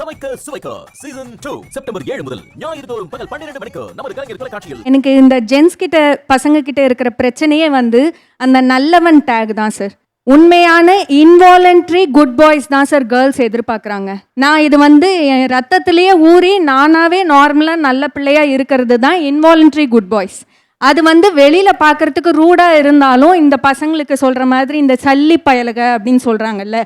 சமைக்க சுவைக்க season two September ஏழு முதல் ஞாயிறு தோறும் பகல் பன்னிரண்டு மணிக்கு நமது கலைஞர் தொலைக்காட்சியில் எனக்கு இந்த ஜென்ஸ் கிட்ட பசங்க கிட்ட இருக்கிற பிரச்சனையே வந்து அந்த நல்லவன் டேக் தான் சார் உண்மையான இன்வாலண்ட்ரி குட் பாய்ஸ் தான் சார் கேர்ள்ஸ் எதிர்பார்க்குறாங்க. நான் இது வந்து என் ரத்தத்திலேயே ஊறி நானாவே நார்மலாக நல்ல பிள்ளையாக இருக்கிறது தான் இன்வாலண்ட்ரி குட் பாய்ஸ் அது வந்து வெளியில் பார்க்கறதுக்கு ரூடாக இருந்தாலும் இந்த பசங்களுக்கு சொல்கிற மாதிரி இந்த சல்லி பயலுக அப்படின்னு சொல்கிறாங்கல்ல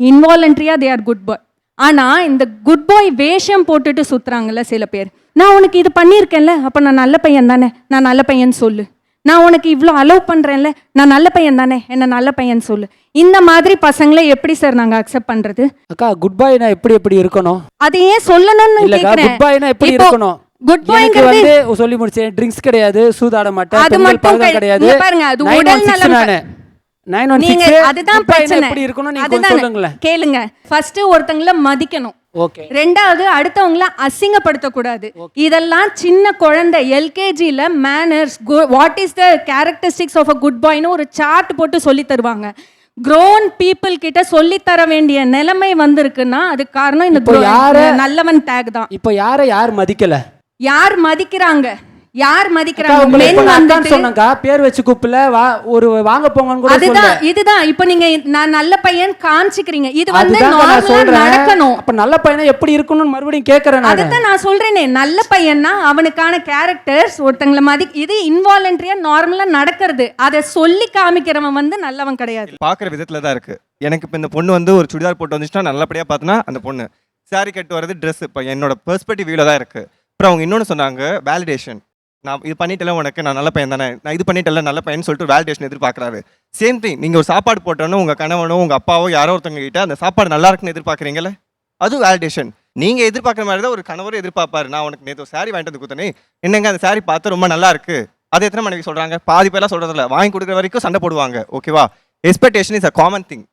இன்வாலண்ட்ரியா தே ஆர் குட் பாய் ஆனா இந்த குட் பாய் வேஷம் போட்டுட்டு சுத்துறாங்கல்ல சில பேர். நான் உனக்கு இது பண்ணியிருக்கேன்ல அப்ப நான் நல்ல பையன் தானே? நான் நல்ல பையன் சொல்லு. நான் உனக்கு இவ்வளோ அலோவ் பண்றேன்ல நான் நல்ல பையன் தானே? என்ன நல்ல பையன் சொல்லு. இந்த மாதிரி பசங்களை எப்படி சார் நாங்க அக்செப்ட் பண்றது? அக்கா குட் பாய்னா எப்படி எப்படி இருக்கணும்? அதை ஏன் சொல்லணும்னு கேக்குறேன். குட் பாய்னா எப்படி இருக்கணும்? குட் பாய்ங்கிறது வந்து சொல்லி முடிச்சேன் ட்ரிங்க்ஸ் கிடையாது சூதாட மாட்டேன் அது மட்டும் கிடையாது. பாருங்க, அது உடல் நலம் நானு. நீங்க. அதுதான் பிரச்சனை. எப்படி இருக்கணும் நீங்க சொல்லுங்களேன். கேளுங்க. ஃபர்ஸ்ட் ஒருத்தங்கள மதிக்கணும். ஓகே ரெண்டாவது அடுத்தவங்கள அசிங்கப்படுத்தக்கூடாது. இதெல்லாம் சின்ன குழந்தை எல்கேஜியில் manners what is the characteristics of a good பாய்னு ஒரு சார்ட் போட்டு சொல்லி தருவாங்க. க்ரோன் பீப்புள் கிட்ட சொல்லி தர வேண்டிய நிலைமை வந்திருக்குன்னா அதுக்கு காரணம் இந்த நல்லவன் டேக் தான். இப்போ யாரை யார் மதிக்கல? யார் மதிக்கிறாங்க? யார் மதிக்கிறாங்க? மென் வந்துட்டு சொன்னேன்க்கா. பேர் வச்சு கூப்பிடல. வா ஒரு வாங்க போங்கன்னு கூட அதுதான் இதுதான். இப்போ நீங்க நான் நல்ல பையன் காமிச்சிக்கிறீங்க. இது வந்து நார்மலா சொல்றேன். நடக்கணும். அப்ப நல்ல பையனா எப்படி இருக்கணும்னு மறுபடியும் கேக்குறேன் நான். அதுதான் நான் சொல்றேனே. நல்ல பையன்னா அவனுக்கான கேரக்டர்ஸ் ஒருத்தங்கள மதி இது இன்வாலண்டரியா நார்மலா நடக்கிறது. அதை சொல்லி காமிக்கிறவன் வந்து நல்லவன் கிடையாது. பார்க்குற விதத்தில் தான் இருக்குது எனக்கு இப்போ இந்த பொண்ணு வந்து ஒரு சுடிதார் போட்டு வந்துச்சுன்னா நல்லபடியாக பார்த்தோன்னா அந்த பொண்ணு. saree கட்டு வரது ட்ரெஸ் இப்போ என்னோட பெர்ஸ்பெக்டிவ் தான் இருக்குது அப்புறம் அவங்க இன்னொன்று சொன்னாங்க வேலிடேஷன் நான் இது பண்ணிட்டல உனக்கு நான் நல்ல பையன் தானே நான் இது பண்ணிட்டல நல்ல பையன் சொல்லிட்டு வேலிடேஷன் எதிர்பார்க்குறாரு. சேம் திங் நீங்கள் ஒரு சாப்பாடு போட்டோன்னு உங்கள் கணவனோ உங்கள் அப்பாவோ யாரோ ஒருத்தவங்க கிட்ட அந்த சாப்பாடு நல்லா இருக்குன்னு எதிர்பார்க்குறீங்களே அது வேலிடேஷன் நீங்கள் எதிர்பார்க்குற மாதிரி தான் ஒரு கணவரும் எதிர்பார்ப்பாரு. நான் உனக்கு நேற்று சாரி வாங்கிட்டு வந்து கொடுத்தனே. என்னங்க அந்த சாரி பார்த்து ரொம்ப நல்லா இருக்கு? அது எத்தனை மனைவி சொல்கிறாங்க பாதி பேர்லாம் சொல்கிறதில்ல வாங்கி கொடுக்குற வரைக்கும் சண்டை போடுவாங்க. ஓகேவா expectation is a common thing